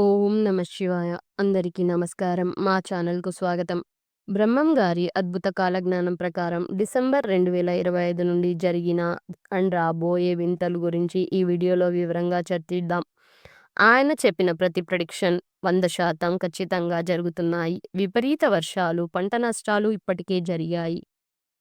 ఓం నమ శివాయ. అందరికీ నమస్కారం. మా ఛానల్కు స్వాగతం. బ్రహ్మం గారి అద్భుత కాలజ్ఞానం ప్రకారం డిసెంబర్ రెండు వేల ఇరవై ఐదు నుండి జరిగిన అండ్ రాబోయే వింతలు గురించి ఈ వీడియోలో వివరంగా చర్చిద్దాం. ఆయన చెప్పిన ప్రతి ప్రొడిక్షన్ వంద శాతం ఖచ్చితంగా జరుగుతున్నాయి. విపరీత వర్షాలు పంట నష్టాలు ఇప్పటికే జరిగాయి.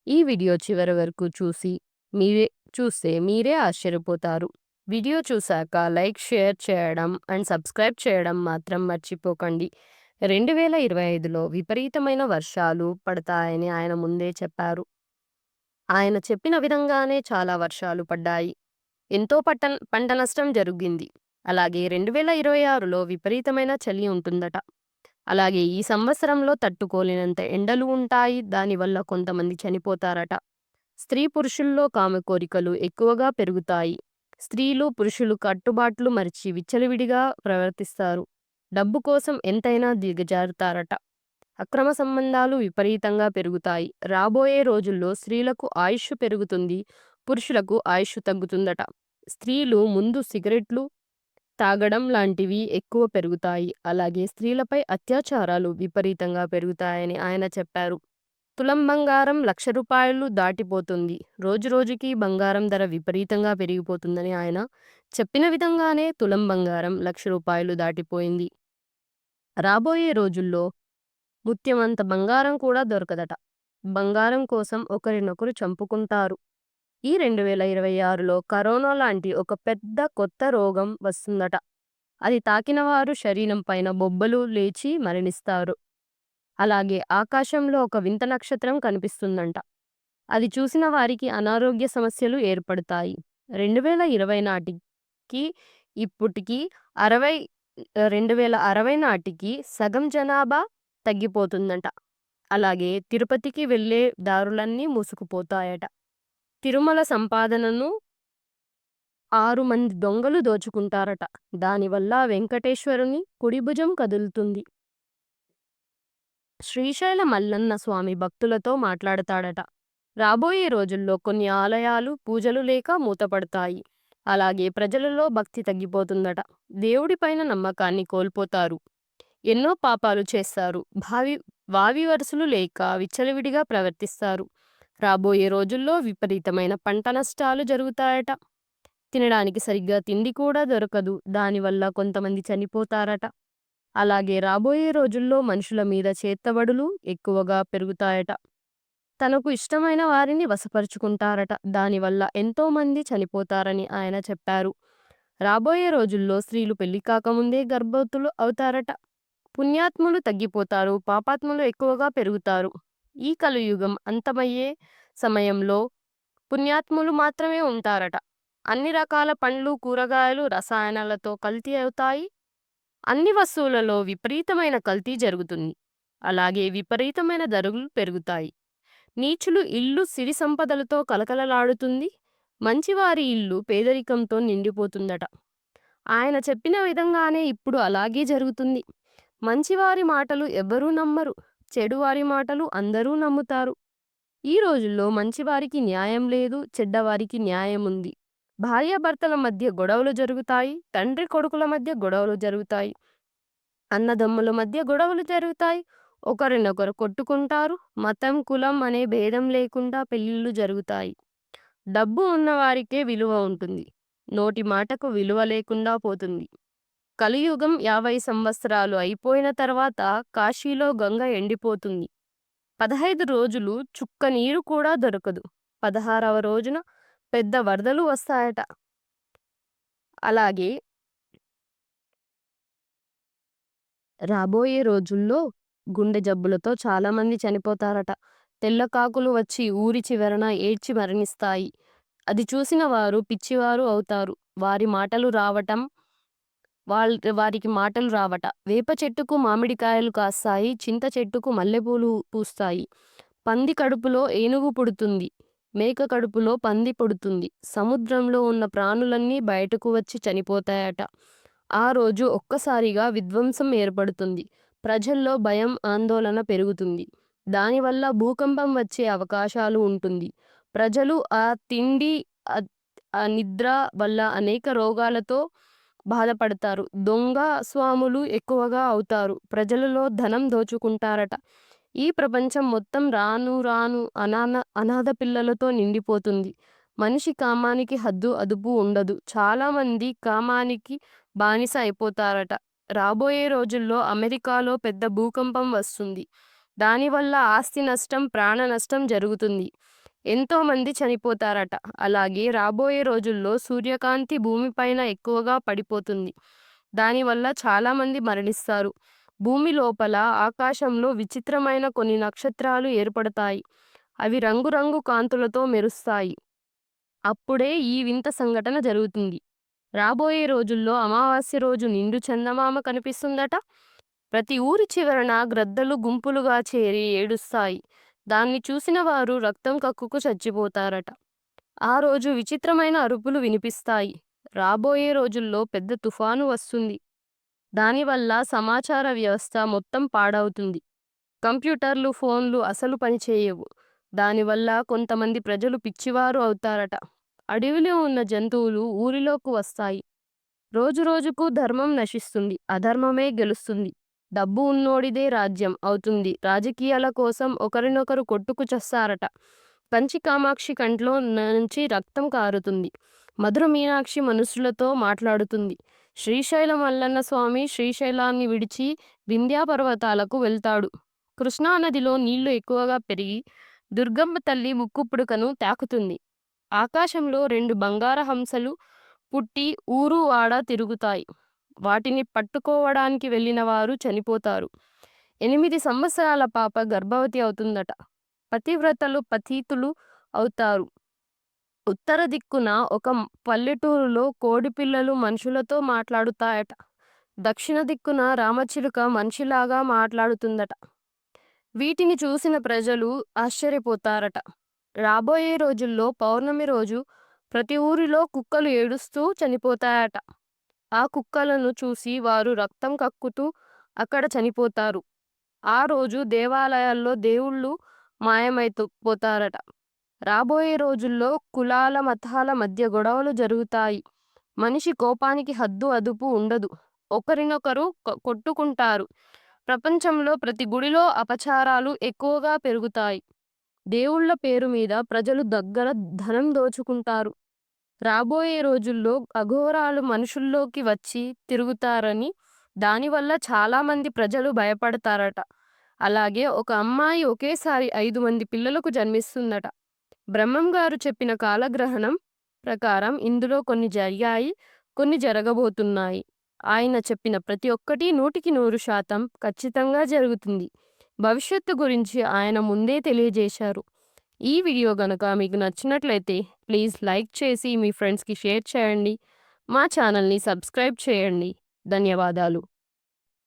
ఈ వీడియో చివరి వరకు చూసి మీరే చూస్తే మీరే ఆశ్చర్యపోతారు. వీడియో చూశాక లైక్ షేర్ చేయడం అండ్ సబ్స్క్రైబ్ చేయడం మాత్రం మర్చిపోకండి. రెండు వేల ఇరవై ఐదులో విపరీతమైన వర్షాలు పడతాయని ఆయన ముందే చెప్పారు. ఆయన చెప్పిన విధంగానే చాలా వర్షాలు పడ్డాయి. ఎంతో పట్ట పంట నష్టం జరిగింది. అలాగే రెండు వేల ఇరవై ఆరులో విపరీతమైన చలి ఉంటుందట. అలాగే ఈ సంవత్సరంలో తట్టుకోలేనంత ఎండలు ఉంటాయి. దానివల్ల కొంతమంది చనిపోతారట. స్త్రీ పురుషుల్లో కామ కోరికలు ఎక్కువగా పెరుగుతాయి. స్త్రీలు పురుషులు కట్టుబాట్లు మరిచి విచ్చలవిడిగా ప్రవర్తిస్తారు. డబ్బు కోసం ఎంతైనా దిగజారుతారట. అక్రమ సంబంధాలు విపరీతంగా పెరుగుతాయి. రాబోయే రోజుల్లో స్త్రీలకు ఆయుష్ పెరుగుతుంది పురుషులకు ఆయుష్ తగ్గుతుందట. స్త్రీలు ముందు సిగరెట్లు తాగడం లాంటివి ఎక్కువ పెరుగుతాయి. అలాగే స్త్రీలపై అత్యాచారాలు విపరీతంగా పెరుగుతాయని ఆయన చెప్పారు. తులం బంగారం లక్ష రూపాయలు దాటిపోతుంది. రోజు రోజుకి బంగారం ధర విపరీతంగా పెరిగిపోతుందని ఆయన చెప్పిన విధంగానే తులం బంగారం లక్ష రూపాయలు దాటిపోయింది. రాబోయే రోజుల్లో ముత్యమంత బంగారం కూడా దొరకదట. బంగారం కోసం ఒకరినొకరు చంపుకుంటారు. ఈ రెండు వేల ఇరవై ఆరులో కరోనా లాంటి ఒక పెద్ద కొత్త రోగం వస్తుందట. అది తాకిన వారు శరీరం పైన బొబ్బలు లేచి మరణిస్తారు. అలాగే ఆకాశంలో ఒక వింత నక్షత్రం కనిపిస్తుందంట. అది చూసిన వారికి అనారోగ్య సమస్యలు ఏర్పడతాయి. రెండు వేల ఇరవై నాటికి ఇప్పటికి అరవై రెండు వేల అరవై నాటికి సగం జనాభా తగ్గిపోతుందంట. అలాగే తిరుపతికి వెళ్ళే దారులన్నీ మూసుకుపోతాయట. తిరుమల సంపాదనను ఆరు మంది దొంగలు దోచుకుంటారట. దానివల్ల వెంకటేశ్వరుని కుడిభుజం కదులుతుంది. శ్రీశైల మల్లన్న స్వామి భక్తులతో మాట్లాడతాడట. రాబోయే రోజుల్లో కొన్ని ఆలయాలు పూజలు లేక మూతపడతాయి. అలాగే ప్రజలలో భక్తి తగ్గిపోతుందట. దేవుడిపైన నమ్మకాన్ని కోల్పోతారు. ఎన్నో పాపాలు చేస్తారు. భావి వావి వరుసలు లేక విచ్చలవిడిగా ప్రవర్తిస్తారు. రాబోయే రోజుల్లో విపరీతమైన పంట నష్టాలు జరుగుతాయట. తినడానికి సరిగ్గా తిండి కూడా దొరకదు. దానివల్ల కొంతమంది చనిపోతారట. అలాగే రాబోయే రోజుల్లో మనుషుల మీద చేత్తబడులు ఎక్కువగా పెరుగుతాయట. తనకు ఇష్టమైన వారిని వశపరుచుకుంటారట. దానివల్ల ఎంతోమంది చనిపోతారని ఆయన చెప్పారు. రాబోయే రోజుల్లో స్త్రీలు పెళ్ళి కాకముందే గర్భవతులు అవుతారట. పుణ్యాత్ములు తగ్గిపోతారు పాపాత్ములు ఎక్కువగా పెరుగుతారు. ఈ కలియుగం అంతమయ్యే సమయంలో పుణ్యాత్ములు మాత్రమే ఉంటారట. అన్ని రకాల పండ్లు కూరగాయలు రసాయనాలతో కల్తీ అవుతాయి. అన్ని వస్తువులలో విపరీతమైన కల్తీ జరుగుతుంది. అలాగే విపరీతమైన ధరలు పెరుగుతాయి. నీచులు ఇల్లు సిరి సంపదలతో కలకలలాడుతుంది. మంచివారి ఇల్లు పేదరికంతో నిండిపోతుందట. ఆయన చెప్పిన విధంగానే ఇప్పుడు అలాగే జరుగుతుంది. మంచివారి మాటలు ఎవ్వరూ నమ్మరు. చెడువారి మాటలు అందరూ నమ్ముతారు. ఈ రోజుల్లో మంచివారికి న్యాయం లేదు చెడ్డవారికి న్యాయం ఉంది భార్యాభర్తల మధ్య గొడవలు జరుగుతాయి తండ్రి కొడుకుల మధ్య గొడవలు జరుగుతాయి. అన్నదమ్ముల మధ్య గొడవలు జరుగుతాయి. ఒకరినొకరు కొట్టుకుంటారు. మతం కులం అనే భేదం లేకుండా పెళ్ళిళ్ళు జరుగుతాయి. డబ్బు ఉన్నవారికే విలువ ఉంటుంది. నోటి మాటకు విలువ లేకుండా పోతుంది. కలియుగం యాభై సంవత్సరాలు అయిపోయిన తర్వాత కాశీలో గంగ ఎండిపోతుంది. పదహైదు రోజులు చుక్క నీరు కూడా దొరకదు. పదహారవ రోజున పెద్ద వరదలు వస్తాయట. అలాగే రాబోయే రోజుల్లో గుండె జబ్బులతో చాలామంది చనిపోతారట. తెల్లకాకులు వచ్చి ఊరి చివరన ఏడ్చి మరణిస్తాయి. అది చూసిన వారు పిచ్చివారు అవుతారు. వారి మాటలు రావటం వాళ్ళ వారికి మాటలు రావట. వేప చెట్టుకు మామిడికాయలు కాస్తాయి చింత చెట్టుకు మల్లెపూలు పూస్తాయి. పంది కడుపులో ఏనుగు పుడుతుంది. మేక కడుపులో పంది పడుతుంది సముద్రంలో ఉన్న ప్రాణులన్నీ బయటకు వచ్చి చనిపోతాయట ఆ రోజు ఒక్కసారిగా విధ్వంసం ఏర్పడుతుంది ప్రజల్లో భయం ఆందోళన పెరుగుతుంది దానివల్ల భూకంపం వచ్చే అవకాశాలు ఉంటుంది ప్రజలు ఆ తిండి ఆ నిద్ర వల్ల అనేక రోగాలతో బాధపడతారు. దొంగ స్వాములు ఎక్కువగా అవుతారు. ప్రజలలో ధనం దోచుకుంటారట. ఈ ప్రపంచం మొత్తం రాను రాను అనాన అనాథ పిల్లలతో నిండిపోతుంది. మనిషి కామానికి హద్దు అదుపు ఉండదు. చాలామంది కామానికి బానిస అయిపోతారట. రాబోయే రోజుల్లో అమెరికాలో పెద్ద భూకంపం వస్తుంది. దానివల్ల ఆస్తి నష్టం, ప్రాణ నష్టం జరుగుతుంది. ఎంతోమంది చనిపోతారట. అలాగే రాబోయే రోజుల్లో సూర్యకాంతి భూమిపైన ఎక్కువగా పడిపోతుంది. దానివల్ల చాలామంది మరణిస్తారు. భూమి లోపల ఆకాశంలో విచిత్రమైన కొన్ని నక్షత్రాలు ఏర్పడతాయి. అవి రంగురంగు కాంతులతో మెరుస్తాయి. అప్పుడే ఈ వింత సంఘటన జరుగుతుంది. రాబోయే రోజుల్లో అమావాస్య రోజు నిండు చందమామ కనిపిస్తుందట. ప్రతి ఊరి చివరన గ్రద్దలు గుంపులుగా చేరి ఏడుస్తాయి. దాన్ని చూసిన వారు రక్తం కక్కుకు చచ్చిపోతారట. ఆ రోజు విచిత్రమైన అరుపులు వినిపిస్తాయి. రాబోయే రోజుల్లో పెద్ద తుఫాను వస్తుంది. దానివల్ల సమాచార వ్యవస్థ మొత్తం పాడవుతుంది. కంప్యూటర్లు, ఫోన్లు అసలు పనిచేయవు. దానివల్ల కొంతమంది ప్రజలు పిచ్చివారు అవుతారట. అడవిలో ఉన్న జంతువులు ఊరిలోకి వస్తాయి. రోజురోజుకు ధర్మం నశిస్తుంది. అధర్మమే గెలుస్తుంది. డబ్బు ఉన్నోడిదే రాజ్యం అవుతుంది. రాజకీయాల కోసం ఒకరినొకరు కొట్టుకు చస్తారట. కంచి కామాక్షి కంట్లో నుంచి రక్తం కారుతుంది. మధుర మీనాక్షి మనుషులతో మాట్లాడుతుంది. శ్రీశైల మల్లన్న స్వామి శ్రీశైలాన్ని విడిచి వింధ్యా పర్వతాలకు వెళ్తాడు. కృష్ణానదిలో నీళ్ళు ఎక్కువగా పెరిగి దుర్గమ్మ తల్లి ముక్కు పుడుకను తాకుతుంది. ఆకాశంలో రెండు బంగార హంసలు పుట్టి ఊరు వాడ తిరుగుతాయి. వాటిని పట్టుకోవడానికి వెళ్ళిన వారు చనిపోతారు. ఎనిమిది సంవత్సరాల పాప గర్భవతి అవుతుందట. పతివ్రతలు పతీతులు అవుతారు. ఉత్తర దిక్కున ఒక పల్లెటూరులో కోడిపిల్లలు మనుషులతో మాట్లాడుతాయట. దక్షిణ దిక్కున రామచిలుక మనిషిలాగా మాట్లాడుతుందట. వీటిని చూసిన ప్రజలు ఆశ్చర్యపోతారట. రాబోయే రోజుల్లో పౌర్ణమి రోజు ప్రతి ఊరిలో కుక్కలు ఏడుస్తూ చనిపోతాయట. ఆ కుక్కలను చూసి వారు రక్తం కక్కుతూ అక్కడ చనిపోతారు. ఆ రోజు దేవాలయాల్లో దేవుళ్ళు మాయమైపోతారట. రాబోయే రోజుల్లో కులాల, మతాల మధ్య గొడవలు జరుగుతాయి. మనిషి కోపానికి హద్దు అదుపు ఉండదు. ఒకరినొకరు కొట్టుకుంటారు. ప్రపంచంలో ప్రతి గుడిలో అపచారాలు ఎక్కువగా పెరుగుతాయి. దేవుళ్ళ పేరు మీద ప్రజలు దగ్గర ధనం దోచుకుంటారు. రాబోయే రోజుల్లో అఘోరాలు మనుషుల్లోకి వచ్చి తిరుగుతారని, దానివల్ల చాలామంది ప్రజలు భయపడతారట. అలాగే ఒక అమ్మాయి ఒకేసారి ఐదు మంది పిల్లలకు జన్మిస్తుందట. బ్రహ్మంగారు చెప్పిన కాలగ్రహణం ప్రకారం ఇందులో కొన్ని జరిగాయి. కొన్ని జరగబోతున్నాయి. ఆయన చెప్పిన ప్రతి ఒక్కటి నూటికి నూరు శాతం ఖచ్చితంగా జరుగుతుంది. భవిష్యత్తు గురించి ఆయన ముందే తెలియజేశారు. ఈ వీడియో గనక మీకు నచ్చినట్లయితే ప్లీజ్ లైక్ చేసి మీ ఫ్రెండ్స్‌కి షేర్ చేయండి. మా ఛానల్‌ని సబ్స్క్రైబ్ చేయండి. ధన్యవాదాలు.